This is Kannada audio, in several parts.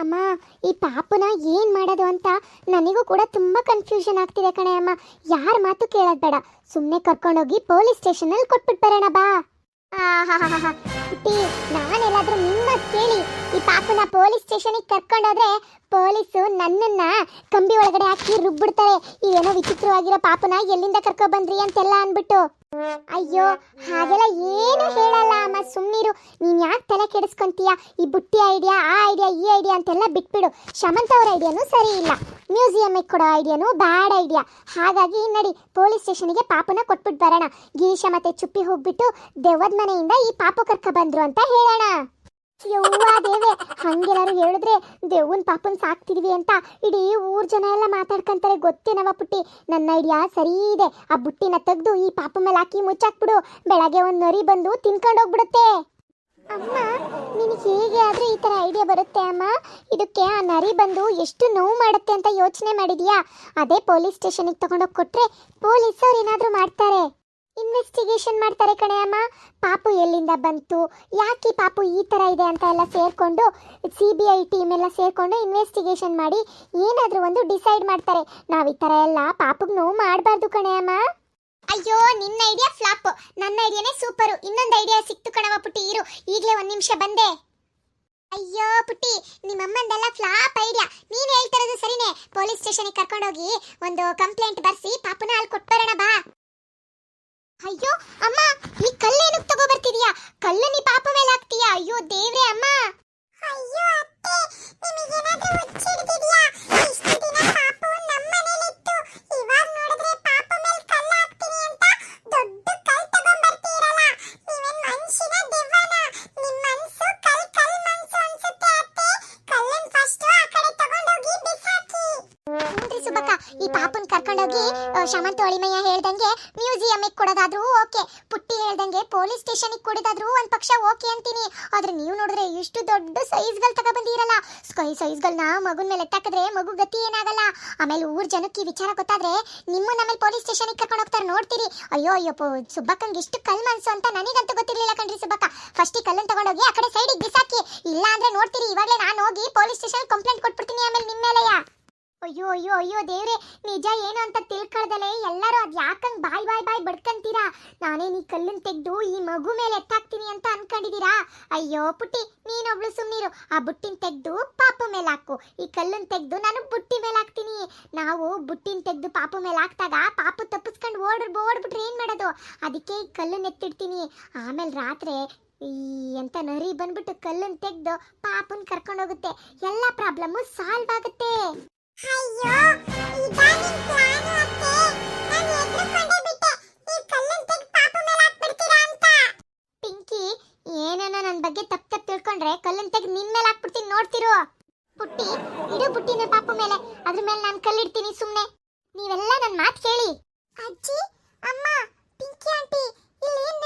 ಅಮ್ಮ, ಈ ಪಾಪನ ಏನ್ ಮಾಡೋದು ಅಂತ ನನಗೂ ಕೂಡ ತುಂಬಾ ಕನ್ಫ್ಯೂಷನ್ ಆಗ್ತಿದೆ ಕಣೆ ಅಮ್ಮ. ಯಾರ ಮಾತು ಕೇಳೋದ್ ಬೇಡ. ಸುಮ್ಮನೆ ಕರ್ಕೊಂಡೋಗಿ ಪೊಲೀಸ್ ಸ್ಟೇಷನಲ್ಲಿ ಕೊಟ್ಬಿಟ್ಟು ಬರೋಣ ಬಾ. ಪುಟ್ಟಿ ನಾನೆಲ್ಲಾದ್ರೂ ನಿಮ್ಮ ಕೇಳಿ ಈ ಪಾಪನ ಪೊಲೀಸ್ ಸ್ಟೇಷನಿಗೆ ಕರ್ಕೊಂಡೋದ್ರೆ ಪೊಲೀಸು ನನ್ನನ್ನ ಕಂಬಿ ಒಳಗಡೆ ಹಾಕಿ ರುಬ್ಬಿಡ್ತಾರೆ. ಏನೋ ವಿಚಿತ್ರವಾಗಿರೋ ಪಾಪನ ಎಲ್ಲಿಂದ ಕರ್ಕೊ ಬಂದ್ರಿ ಅಂತೆಲ್ಲ ಅನ್ಬಿಟ್ಟು ಅಯ್ಯೋ, ಹಾಗೆಲ್ಲ ಏನು ಹೇಳಲ್ಲ ಅಮ್ಮ ಸುಮ್ಮನಿರು ನೀನ್ ಯಾಕೆ ತಲೆ ಕೆಡಿಸ್ಕೊಂತೀಯ? ಈ ಬುಟ್ಟಿ ಐಡಿಯಾ, ಆ ಐಡಿಯಾ, ಈ ಐಡಿಯಾ ಅಂತೆಲ್ಲ ಬಿಟ್ಬಿಡು. ಶಮಂತ ಅವ್ರ ಐಡಿಯಾನು ಸರಿ ಇಲ್ಲ. ಮ್ಯೂಸಿಯಂಗೆ ಕೊಡೋ ಐಡಿಯಾನು ಬ್ಯಾಡ್ ಐಡಿಯಾ. ಹಾಗಾಗಿ ನಡಿ, ಪೊಲೀಸ್ ಸ್ಟೇಷನ್ಗೆ ಪಾಪನ ಕೊಟ್ಬಿಟ್ಟು ಬರೋಣ. ಗಿರೀಶ ಮತ್ತೆ ಚುಪ್ಪಿ ಹೋಗ್ಬಿಟ್ಟು ದೆವ್ವದ ಮನೆಯಿಂದ ಈ ಪಾಪ ಕರ್ಕ ಬಂದ್ರು ಅಂತ ಹೇಳೋಣ. ದೇವೆ ಹಂಗೆಲ್ಲಾರು ಹೇಳಿದ್ರೆ ದೇವನ್ ಪಾಪನ್ ಸಾಕ್ತಿದೀವಿ ಅಂತ ಇಡೀ ಊರ್ ಜನ ಎಲ್ಲ ಮಾತಾಡ್ಕಂತಾರೆ ಗೊತ್ತೇನವ ಪುಟ್ಟಿ. ನನ್ನ ಐಡಿಯಾ ಸರಿ ಇದೆ. ಆ ಬುಟ್ಟಿನ ತೆಗೆದು ಈ ಪಾಪ ಮೇಲೆ ಹಾಕಿ ಮುಚ್ಚಾಕ್ಬಿಡು. ಬೆಳಗ್ಗೆ ಒಂದ್ ನರಿ ಬಂದು ತಿನ್ಕೊಂಡು ಹೋಗ್ಬಿಡುತ್ತೆ. ಅಮ್ಮ, ನಿನಗೆ ಹೇಗೆ ಆದ್ರೆ ಈ ತರ ಐಡಿಯಾ ಬರುತ್ತೆ ಅಮ್ಮ? ಇದಕ್ಕೆ ಆ ನರಿ ಬಂದು ಎಷ್ಟು ನೋವು ಮಾಡುತ್ತೆ ಅಂತ ಯೋಚನೆ ಮಾಡಿದ್ಯಾ? ಅದೇ ಪೊಲೀಸ್ ಸ್ಟೇಷನ್ಗೆ ತಗೊಂಡೋಗಿ ಕೊಟ್ರೆ ಪೊಲೀಸವ್ರು ಏನಾದ್ರೂ ಮಾಡ್ತಾರೆ. ಇನ್ವೆಸ್ಟಿಗೇಷನ್ ಮಾಡ್ತಾರೆ ಕಣೆ ಅಮ್ಮ. ಪಾಪು ಎಲ್ಲಿಂದ ಬಂತು? ಯಾಕೆ ಪಾಪು ಈ ಥರ ಇದೆ ಅಂತ ಎಲ್ಲ ಸೇರಿಕೊಂಡು ಸಿ ಬಿ ಐ ಟೀಮ್ ಎಲ್ಲ ಸೇರಿಕೊಂಡು ಇನ್ವೆಸ್ಟಿಗೇಷನ್ ಮಾಡಿ ಏನಾದರೂ ಒಂದು ಡಿಸೈಡ್ ಮಾಡ್ತಾರೆ. ನಾವು ಈ ಥರ ಎಲ್ಲ ಪಾಪುಗೆ ನೋವು ಮಾಡಬಾರ್ದು ಕಣೆ ಅಮ್ಮ. ಅಯ್ಯೋ, ನಿನ್ನ ಐಡಿಯಾ ಫ್ಲಾಪ್ ನನ್ನ ಐಡಿಯಾನೇ ಸೂಪರು ಇನ್ನೊಂದು ಐಡಿಯಾ ಸಿಕ್ತು ಕಣವ ಪುಟ್ಟಿ, ಇರು. ಈಗಲೇ ಒಂದು ನಿಮಿಷ ಬಂದೆ. ಅಯ್ಯೋ ಪುಟ್ಟಿ, ನಿಮ್ಮಮ್ಮಂದೆಲ್ಲ ಫ್ಲಾಪ್ ಐಡಿಯಾ ನೀನ್ ಹೇಳ್ತಿರೋದು ಸರಿನೇ. ಪೊಲೀಸ್ ಸ್ಟೇಷನ್ಗೆ ಕರ್ಕೊಂಡೋಗಿ ಒಂದು ಕಂಪ್ಲೇಂಟ್ ಬರ್ಸಿ ಪಾಪುನ ಅಲ್ಲಿ ಕೊಟ್ಬರೋಣ ಬಾ. ಅಯ್ಯೋ ಅಮ್ಮ ನೀ ಕಲ್ಲೇನು ತಗೋ ಬರ್ತಿದ್ಯಾ? ಕಲ್ಲು ನೀ ಪಾಪ ಮೇಲೆ ಹಾಕ್ತೀಯಾ? ಅಯ್ಯೋ ದೇವ್ರೆ ಅಮ್ಮ. ಅಯ್ಯೋ ಅತ್ತೆ ಇಷ್ಟು ದಿನ ಪಾಪು ನಮ್ಮನೇಲಿತ್ತು ಇವಾಗ ನೋಡಿದ್ರೆ ಪಾಪ ಮೇಲೆ ಕಲ್ಲು ಹಾಕ್ತೀನಿ ಅಂತ ದೊಡ್ಡ ಕಲ್ ತಗೊಂಡ್ಬರ್ತೀರಲ್ಲ ನೀವೇನ್ ಮನ್ಸಿನ ದೆವ್ವನ? ನಿಮ್ಮ ಮನ್ಸು ಕಲ್ ಕಲ್ ಮನ್ಸು ಅನ್ಸುತ್ತೆ ಅತ್ತೆ. ಕಲ್ಲನ್ ಫಸ್ಟ್ ಆ ಕಡೆ ತಗೊಂಡೋಗಿ ಬಿಸಾಕಿ. ನೋಡ್ರಿ ಸುಬ್ಬಕ್ಕ ಈ ಪಾಪನ್ ಕರ್ಕೊಂಡೋಗಿ ಶಮಂತ್ ಒಳಿಮಯ್ಯ ಹೇಳ್ದಂಗೆ ಮ್ಯೂಸಿಯಂಗೆ ಕೊಡೋದಾದ್ರೂ ಓಕೆ, ಪುಟ್ಟಿ ಹೇಳ್ದಂಗೆ ಪೊಲೀಸ್ ಸ್ಟೇಷನ್ಗೆ ಕೊಡೋದಾದ್ರೂ ಒಂದ್ ಪಕ್ಷ ಓಕೆ ಅಂತೀನಿ. ಆದ್ರೆ ನೀವು ನೋಡಿದ್ರೆ ಇಷ್ಟು ದೊಡ್ಡ ಸೈಜ್ಗಳು ತಗೊಬಂದಿರಲ್ಲ. ಸ್ಕೈ ಸೈಜ್ಗಳನ್ನ ಮಗುನ್ ಮೇಲೆ ಎತ್ತಾಕಿದ್ರೆ ಮಗು ಗತಿ ಏನಾಗಲ್ಲ. ಆಮೇಲೆ ಊರ್ ಜನಕ್ಕೆ ವಿಚಾರ ಗೊತ್ತಾದ್ರೆ ನಿಮ್ಮನ್ನ ಆಮೇಲೆ ಪೊಲೀಸ್ ಸ್ಟೇಷನ್ಗೆ ಕರ್ಕೊಂಡು ಹೋಗ್ತಾರೆ ನೋಡ್ತೀರಿ. ಅಯ್ಯೋ ಅಯ್ಯೋ ಸುಬ್ಬಕ್ಕಂಗೆ ಇಷ್ಟು ಕಲ್ ಮನ್ಸು ಅಂತ ನನಗಂತೂ ಗೊತ್ತಿರ್ಲಿಲ್ಲ ಕಣ್ರಿ ಸುಬ್ಬಕ್ಕ. ಫಸ್ಟ್ ಈ ಕಲ್ಲನ್ ತಗೊಂಡೋಗಿ ಆ ಕಡೆ ಸೈಡಿಗೆ ಬಿಸಾಕಿ. ಇಲ್ಲ ಅಂದ್ರೆ ನೋಡ್ತೀರಿ, ಇವಾಗಲೇ ನಾನು ಹೋಗಿ ಪೊಲೀಸ್ ಸ್ಟೇಷನ್ ಕಂಪ್ಲೇಂಟ್ ಕೊಟ್ಬಿಡ್ತೀನಿ ಆಮೇಲೆ ನಿಮ್ಮ ಮೇಲೆಯಾ ಅಯ್ಯೋ ಅಯ್ಯೋ ಅಯ್ಯೋ, ದೇವ್ರೆ, ನಿಜ ಏನು ಅಂತ ತಿಳ್ಕೊಳ್ದಲೆ? ಎಲ್ಲರೂ ಅದ್ ಯಾಕಂಗ್ ಬಾಯ್ ಬಾಯ್ ಬಾಯ್ ಬಡ್ಕಂತೀರಾ? ನಾನೇನ್ ಈ ಕಲ್ಲನ್ ತೆಗ್ದು ಈ ಮಗು ಮೇಲೆ ಎತ್ತಾಕ್ತೀನಿ ಅಂತ ಅನ್ಕೊಂಡಿದೀರಾ ಅಯ್ಯೋ, ಪುಟ್ಟಿ, ನೀನೊಬ್ಳು ಸುಮ್ಮೀರು ಆ ಬುಟ್ಟಿನ ತೆಗ್ದು ಪಾಪು ಮೇಲೆ ಹಾಕು. ಈ ಕಲ್ಲನ್ ತೆಗ್ದು ನಾನು ಬುಟ್ಟಿ ಮೇಲೆ ಹಾಕ್ತೀನಿ. ನಾವು ಬುಟ್ಟಿನ ತೆಗ್ದು ಪಾಪು ಮೇಲೆ ಹಾಕ್ದಾಗ ಪಾಪು ತಪ್ಪಿಸ್ಕೊಂಡು ಓಡ್ ಓಡ್ಬಿಟ್ರೆ ಏನ್ ಮಾಡೋದು? ಅದಕ್ಕೆ ಈ ಕಲ್ಲನ್ನ ಎತ್ತಿಡ್ತೀನಿ. ಆಮೇಲೆ ರಾತ್ರಿ ಈ ಅಂತ ನರಿ ಬಂದ್ಬಿಟ್ಟು ಕಲ್ಲನ್ ತೆಗ್ದು ಪಾಪನ್ ಕರ್ಕೊಂಡೋಗುತ್ತೆ. ಎಲ್ಲ ಪ್ರಾಬ್ಲಮ್ಮು ಸಾಲ್ವ್ ಆಗುತ್ತೆ. ಅಯ್ಯೋ ಇದಾ ನಿನ್ ಪ್ಲಾನ್ ಅತ್ತೆ ನಾನು ಎದ್ರುಕೊಂಡೇ ಬಿಟ್ಟೆ. ಈ ಕಲ್ಲನ್ ತೆಗ್ದು ಪಾಪ ಮೇಲೆ ಹಾಕ್ಬಿಡ್ತೀರಾ ಅಂತ. ಪಿಂಕಿ ಏನನ್ನ ನನ್ನ ಬಗ್ಗೆ ತಪ್ಪು ತಪ್ಪು ತಿಳ್ಕೊಂಡ್ರೆ ಕಲ್ಲನ್ ತೆಗ್ದು ನಿನ್ ಮೇಲೆ ಹಾಕ್ಬಿಡ್ತೀನಿ ನೋಡ್ತಿರು. ಪುಟ್ಟಿ, ಇಡು ಬುಟ್ಟಿನ ಪಾಪ ಮೇಲೆ. ಅದ್ರ ಮೇಲೆ ನಾನು ಕಲ್ಲಿಡ್ತೀನಿ ಸುಮ್ನೆ. ನೀವೆಲ್ಲ ನನ್ನ ಮಾತು ಕೇಳಿ. ಅಜ್ಜಿ, ಅಮ್ಮ, ಪಿಂಕಿ ಆಂಟಿ ಇಲ್ಲಿ ಏನ್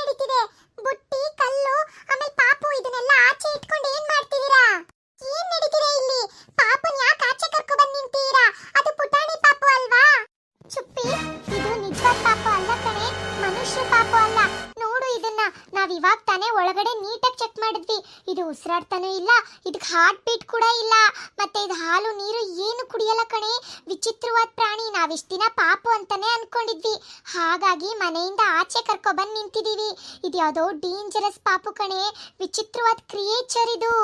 ಇದು ಉಸಿರಾಡ್ತಾನೂ ಇಲ್ಲ, ಇದಕ್ಕೆ ಹಾರ್ಟ್ ಬೀಟ್ ಕೂಡ ಇಲ್ಲ, ಮತ್ತೆ ಇದು ಹಾಲು ನೀರು ಏನು ಕುಡಿಯಲ್ಲ ಕಣೆ. ವಿಚಿತ್ರವಾದ ಪ್ರಾಣಿ, ನಾವಿಷ್ಟ ದಿನ ಪಾಪು ಅಂತಾನೆ ಅನ್ಕೊಂಡಿದ್ವಿ. ಹಾಗಾಗಿ ಮನೆಯಿಂದ ಆಚೆ ಕರ್ಕೊಬಂದು ನಿಂತಿದ್ದೀವಿ ಇದು ಯಾವುದೋ ಡೇಂಜರಸ್ ಪಾಪು ಕಣೆ. ವಿಚಿತ್ರವಾದ ಕ್ರಿಯೇಚರ್ ಇದು.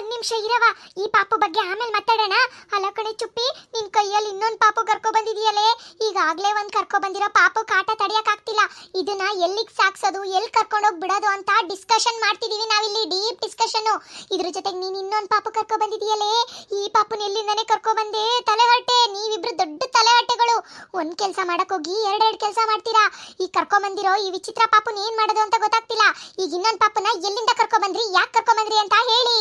ಒಂದ್ ನಿಮಿಷ ಇರವ ಈ ಪಾಪು ಬಗ್ಗೆ ಆಮೇಲೆ ಮಾತಾಡೋಣ. ಅಲ್ಲ ಕಡೆ ಚುಪ್ಪಿ, ನಿನ್ ಕೈಯಲ್ಲಿ ಇನ್ನೊಂದ್ ಪಾಪು ಕರ್ಕೊ ಬಂದಿದೆಯಲ್ಲೇ? ಈಗಾಗ್ಲೇ ಒಂದ್ ಕರ್ಕೊ ಬಂದಿರೋ ಪಾಪು ಕಾಟ ತಡಿಯಕ್ ಆಗ್ತಿಲ್ಲ ಇದನ್ನ ಎಲ್ಲಿಗ್ ಸಾಕ್ಸೋದು ಎಲ್ಲಿ ಕರ್ಕೊಂಡೋಗ್ ಬಿಡೋದು ಅಂತ ಡಿಸ್ಕಷನ್ ಮಾಡ್ತಿದೀವಿ ನಾವಿಲ್ಲಿ ಡೀಪ್ ಡಿಸ್ಕಷನ್ ಇದ್ರ ಜೊತೆಗೆ ನೀನ್ ಇನ್ನೊಂದ್ ಪಾಪು ಕರ್ಕೊ ಬಂದಿದೆಯಲ್ಲೇ? ಈ ಪಾಪುನ ಎಲ್ಲಿಂದಾನೆ ಕರ್ಕೊ ಬಂದೆ? ತಲೆ ಹೊರಟೆ. ನೀವಿಬ್ರು ದೊಡ್ಡ ತಲೆ ಹೊಟ್ಟೆಗಳು. ಒಂದ್ ಕೆಲ್ಸ ಮಾಡಕ್ ಹೋಗಿ ಎರಡೆರಡು ಕೆಲಸ ಮಾಡ್ತೀರಾ? ಈ ಕರ್ಕೊ ಬಂದಿರೋ ಈ ವಿಚಿತ್ರ ಪಾಪುನ ಏನ್ ಮಾಡೋದು ಅಂತ ಗೊತ್ತಾಗ್ತಿಲ್ಲ. ಈಗ ಇನ್ನೊಂದ್ ಪಾಪುನ ಎಲ್ಲಿಂದ ಕರ್ಕೊ ಬಂದ್ರಿ, ಯಾಕೆ ಕರ್ಕೊ ಬಂದ್ರಿ ಅಂತ ಹೇಳಿ.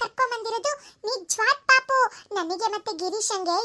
ಕರ್ಕೊ ಬಂದಿರೋದು ನಿಜವಾದ ಪಾಪು. ನನಗೆ ಮತ್ತೆ ಗಿರೀಶಂಗೆ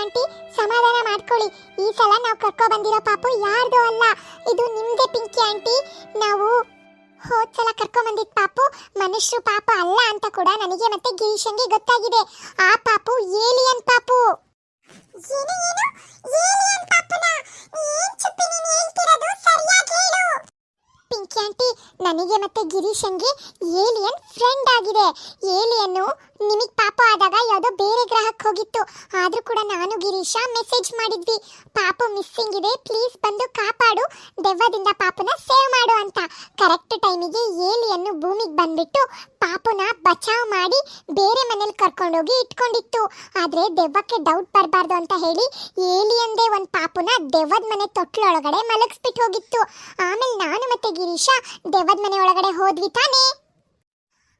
ಆಂಟಿ. ಸಮಾಧಾನ ಮಾಡ್ಕೊಳ್ಳಿ. ಈ ಸಲ ನಾವು ಕರ್ಕೊ ಬಂದಿರೋ ಪಾಪು ಯಾರ್ದು ಅಲ್ಲ. ಇದು ನಿಮ್ದೇ ಪಿಂಕಿ ಆಂಟಿ. ನಾವು ಹೋದ್ ಸಲ ಕರ್ಕೊ ಬಂದಿದ್ ಪಾಪು ಮನುಷ್ಯರು ಪಾಪ ಅಲ್ಲ ಅಂತ ಕೂಡ ನನಗೆ ಮತ್ತೆ ಗಿರೀಶಂಗೆ ಗೊತ್ತಾಗಿದೆ. ಆ ಪಾಪು ಏಲಿಯನ್ ಪಾಪು. ಏನು ಏನು? ಏಲಿಯನ್ ಪಾಪುನ? ಏನ್ ಪಿಂಕಿ ಆಂಟಿ, ನನಗೆ ಮತ್ತೆ ಗಿರೀಶನ್ಗೆ ಏಲಿಯನ್ ಫ್ರೆಂಡ್ ಆಗಿದೆ. ಏಲಿಯನ್ನು ನಿಮಗೆ ಪಾಪ ಆದಾಗ ಯಾವುದೋ ಬೇರೆ ಗ್ರಹಕ್ಕೆ ಹೋಗಿತ್ತು. ಆದರೂ ಕೂಡ ನಾನು ಗಿರೀಶ ಮೆಸೇಜ್ ಮಾಡಿದ್ವಿ. ಪಾಪು ಮಿಸ್ಸಿಂಗ್ ಇದೆ ಪ್ಲೀಸ್ ಬಂದು ಕಾಪಾಡು. ದೆವ್ವದಿಂದ ಪಾಪನ ಸೇವ್ ಮಾಡು ಅಂತ. ಕರೆಕ್ಟ್ ಟೈಮಿಗೆ ಏಲಿಯನ್ನು ಭೂಮಿಗೆ ಬಂದ್ಬಿಟ್ಟು ಪಾಪುನ ಬಚಾವ್ ಮಾಡಿ ಬೇರೆ ಮನೇಲಿ ಕರ್ಕೊಂಡೋಗಿ ಇಟ್ಕೊಂಡಿತ್ತು. ಆದರೆ ದೆವ್ವಕ್ಕೆ ಡೌಟ್ ಬರಬಾರ್ದು ಅಂತ ಹೇಳಿ ಏಲಿಯಂದೇ ಒಂದು ಪಾಪುನ ದೆವ್ವದ ಮನೆ ತೊಟ್ಲೊಳಗಡೆ ಮಲಗಿಸ್ಬಿಟ್ಟು ಹೋಗಿತ್ತು. ಆಮೇಲೆ ನಾನು ಮತ್ತೆ ಗಿರೀಶ ದೆವ್ವದ ಮನೆ ಒಳಗಡೆ ಹೋದ್ವಿ ತಾನೇ.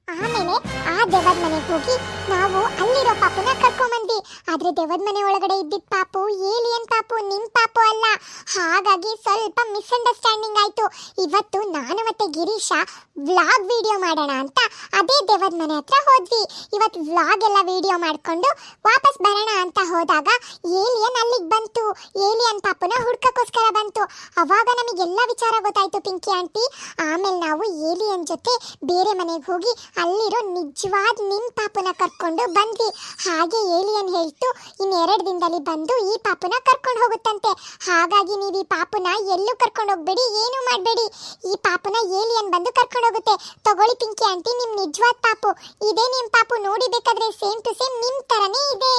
ಆಮೇಲೆ ಆ ದೆವ್ವದ ಮನೆಗೆ ಹೋಗಿ ನಾವು ಅಲ್ಲಿರೋ ಪಾಪುನ ಕರ್ಕೊಂಬಂದ್ವಿ. ಆದ್ರೆ ದೆವ್ವದ ಮನೆ ಒಳಗಡೆ ಇದ್ದಿದ್ದ ಪಾಪು ಏಲಿಯನ್ ಪಾಪು, ನಿಮ್ ಪಾಪು ಅಲ್ಲ. ಹಾಗಾಗಿ ಸ್ವಲ್ಪ ಮಿಸ್ಅಂಡರ್ಸ್ಟ್ಯಾಂಡಿಂಗ್ ಆಯ್ತು. ಇವತ್ತು ನಾನು ಮತ್ತೆ ಗಿರೀಶ ವ್ಲಾಗ್ ವಿಡಿಯೋ ಮಾಡೋಣ ಅಂತ ಅದೇ ದೆವ್ವದ ಮನೆ ಹತ್ರ ಹೋದ್ವಿ. ಇವತ್ತು ವ್ಲಾಗ್ ಎಲ್ಲ ವಿಡಿಯೋ ಮಾಡ್ಕೊಂಡು ವಾಪಸ್ ಬರೋಣ ಅಂತ ಹೋದಾಗ ಏಲಿಯನ್ ಅಲ್ಲಿಗೆ ಬಂತು. ಏಲಿಯನ್ ಪಾಪುನ ಹುಡ್ಕಕ್ಕೋಸ್ಕರ ಬಂತು. ಅವಾಗ ನಮಗೆಲ್ಲ ವಿಚಾರ ಗೊತ್ತಾಯ್ತು ಪಿಂಕಿ ಆಂಟಿ. ಆಮೇಲೆ ನಾವು ಏಲಿಯನ್ ಜೊತೆ ಬೇರೆ ಮನೆಗೆ ಹೋಗಿ ಅಲ್ಲಿರೋ ನಿಜವಾದ ನಿಮ್ಮ ಪಾಪುನ ಕರ್ಕೊಂಡು ಬಂದ್ವಿ. ಹಾಗೆ ಏಲಿಯನ್ ಹೇಳ್ತು ಇನ್ನು ಎರಡು ದಿನದಲ್ಲಿ ಬಂದು ಈ ಪಾಪುನ ಕರ್ಕೊಂಡು ಹೋಗುತ್ತಂತೆ. ಹಾಗಾಗಿ ನೀವು ಈ ಪಾಪುನ ಎಲ್ಲೂ ಕರ್ಕೊಂಡು ಹೋಗ್ಬೇಡಿ, ಏನು ಮಾಡಬೇಡಿ. ಈ ಪಾಪುನ ಏಲಿಯನ್ ಬಂದು ಕರ್ಕೊಂಡು ಹೋಗುತ್ತೆ. ತಗೊಳ್ಳಿ ಪಿಂಕಿ ಆಂಟಿ ನಿಮ್ಮ ನಿಜವಾದ ಪಾಪು. ಇದೇ ನಿಮ್ಮ ಪಾಪು ನೋಡಿ ಬೇಕಾದ್ರೆ ಸೇಮ್ ಟು ಸೇಮ್ ನಿಮ್ಮ ಥರನೇ ಇದೆ.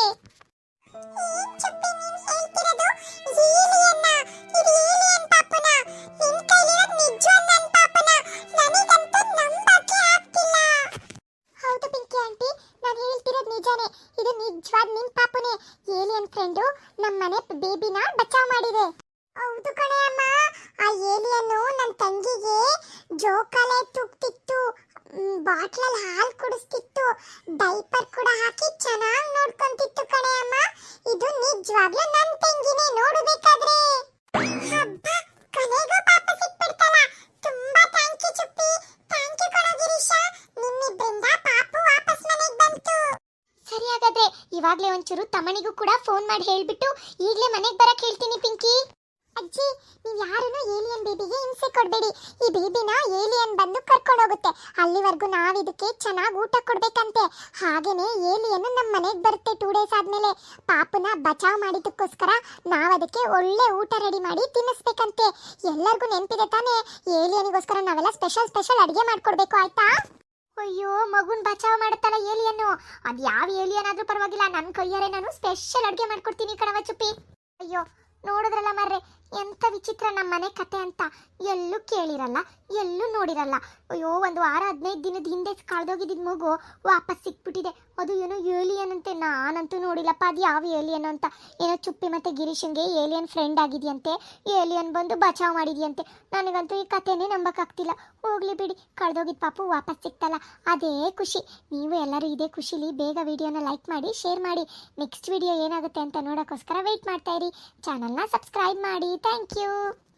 ಏಲಿಯನ್ ಫ್ರೆಂಡು ನಮ್ಮ ಮನೆ ಬೇಬಿನ ಬಚಾವ್ ಮಾಡಿದೆ. ಹೌದು ಕಣೆ ಅಮ್ಮ. ಆ ಏಲಿಯನ್ನು ನನ್ನ ತಂಗಿಗೆ ಜೋಕಾಲೆ ತುಗ್ತಿತ್ತು. ಬಾಟ್ಲಲ್ಲಿ ಹಾಲು ಕುಡಿಸ್ತಿತ್ತು. ಡೈಪರ್ ಕೂಡ ಹಾಕಿ ಚೆನ್ನಾಗಿ ನೋಡ್ಕೊಂತಿತ್ತು ಕಣೆ ಅಮ್ಮ ಇದು ನಿಜವಾಗ್ಲೂ ನನ್ನ ತಂಗಿನೇ, ನೋಡಬೇಕಾದ್ರೆ. ಹಬ್ಬ ಕೊನೆಗೂ ಪಾಪ ಸಿಕ್ಬಿಡ್ತಲ್ಲ. ತುಂಬಾ thank you Chuppi. Thank you ಕಣೋ ಗಿರೀಶ. ಪಾಪು ವಾಪಸ್ ಮನೆಗೆ ಬಂತು. ಸರಿ ಹಾಗಾದ್ರೆ, ಇವಾಗ್ಲೇ ಒಂಚೂರು ತಮ್ಮನಿಗೂ ಕೂಡ ಫೋನ್ ಮಾಡಿ ಹೇಳ್ಬಿಟ್ಟು, ಈಗಲೇ ಮನೆಗೆ ಬರಕ್ ಹೇಳ್ತೀನಿ ಪಿಂಕಿ. ಅಜ್ಜಿ, ನೀವು ಯಾರನ್ನು ಏಲಿಯನ್ ಬೇಬಿಗೆ ಹಿಂಸೆ ಕೊಡಬೇಡಿ. ಈ ಬೇಬಿನ ಏಲಿಯನ್ ಬಂದು ಕರ್ಕೊಂಡು ಹೋಗುತ್ತೆ ಅಲ್ಲಿವರೆಗೂ ನಾವು ಇದಕ್ಕೆ ಚೆನ್ನಾಗಿ ಊಟ ಕೊಡ್ಬೇಕಂತೆ. ಹಾಗೇನೆ ಏಲಿಯನ್ ನಮ್ಮ ಮನೆಗೆ ಬರುತ್ತೆ ಟೂ ಡೇಸ್ ಆದಮೇಲೆ. ಪಾಪನ ಬಚಾವ್ ಮಾಡಿದ್ದಕ್ಕೋಸ್ಕರ ನಾವು ಅದಕ್ಕೆ ಒಳ್ಳೆ ಊಟ ರೆಡಿ ಮಾಡಿ ತಿನ್ನಿಸ್ಬೇಕಂತೆ. ಎಲ್ಲರಿಗೂ ನೆನಪಿದೆ ತಾನೇ? ಏಲಿಯನಿಗೋಸ್ಕರ ನಾವೆಲ್ಲ ಸ್ಪೆಷಲ್ ಸ್ಪೆಷಲ್ ಅಡುಗೆ ಮಾಡ್ಕೊಡ್ಬೇಕು, ಆಯ್ತಾ? ಅಯ್ಯೋ, ಮಗುನ್ ಬಚಾವ್ ಮಾಡುತ್ತಲ್ಲ ಏಲಿಯನ್ನು. ಅದು ಯಾವ ಏಲಿಯನ್ ಆದ್ರೂ ಪರವಾಗಿಲ್ಲ ನನ್ನ ಕೈಯಾರೆ ನಾನು ಸ್ಪೆಷಲ್ ಅಡುಗೆ ಮಾಡ್ಕೊಡ್ತೀನಿ ಕಣವ ಚುಪ್ಪಿ. ಅಯ್ಯೋ ನೋಡಿದ್ರಲ್ಲ ಮರ್ರೆ ಎಂಥ ವಿಚಿತ್ರ ನಮ್ಮ ಮನೆ ಕತೆ ಅಂತ ಎಲ್ಲೂ ಕೇಳಿರಲ್ಲ, ಎಲ್ಲೂ ನೋಡಿರಲ್ಲ. ಅಯ್ಯೋ, ಒಂದು ವಾರ ಹದಿನೈದು ದಿನದ ಹಿಂದೆ ಕಳೆದೋಗಿದ್ದ ಮಗು ವಾಪಸ್ ಸಿಕ್ಬಿಟ್ಟಿದೆ. ಅದು ಏನೋ ಏಲಿಯನ್ ಅಂತೆ, ನಾನಂತೂ ನೋಡಿಲ್ಲಪ್ಪ, ಅದು ಯಾವ ಏಲಿಯನ್ ಅಂತ. ಏನೋ ಚುಪ್ಪಿ ಮತ್ತೆ ಗಿರೀಶನ್ಗೆ ಏಲಿಯನ್ ಫ್ರೆಂಡ್ ಆಗಿದೆಯಂತೆ ಏಲಿಯನ್ ಬಂದು ಬಚಾವ್ ಮಾಡಿದೆಯಂತೆ. ನನಗಂತೂ ಈ ಕಥೆನೇ ನಂಬಕ್ಕಾಗ್ತಿಲ್ಲ. ಹೋಗ್ಲಿ ಬಿಡಿ ಕಳೆದೋಗಿದ್ದ ಪಾಪು ವಾಪಸ್ ಸಿಕ್ತಲ್ಲ. ಅದೇ ಖುಷಿ. ನೀವು ಎಲ್ಲರೂ ಇದೇ ಖುಷಿಲಿ ಬೇಗ ವಿಡಿಯೋನ ಲೈಕ್ ಮಾಡಿ, ಶೇರ್ ಮಾಡಿ. ನೆಕ್ಸ್ಟ್ ವಿಡಿಯೋ ಏನಾಗುತ್ತೆ ಅಂತ ನೋಡೋಕ್ಕೋಸ್ಕರ ವೆಯ್ಟ್ ಮಾಡ್ತಾ ಇರಿ. ಚಾನಲ್ನ ಸಬ್ಸ್ಕ್ರೈಬ್ ಮಾಡಿ. Thank you う。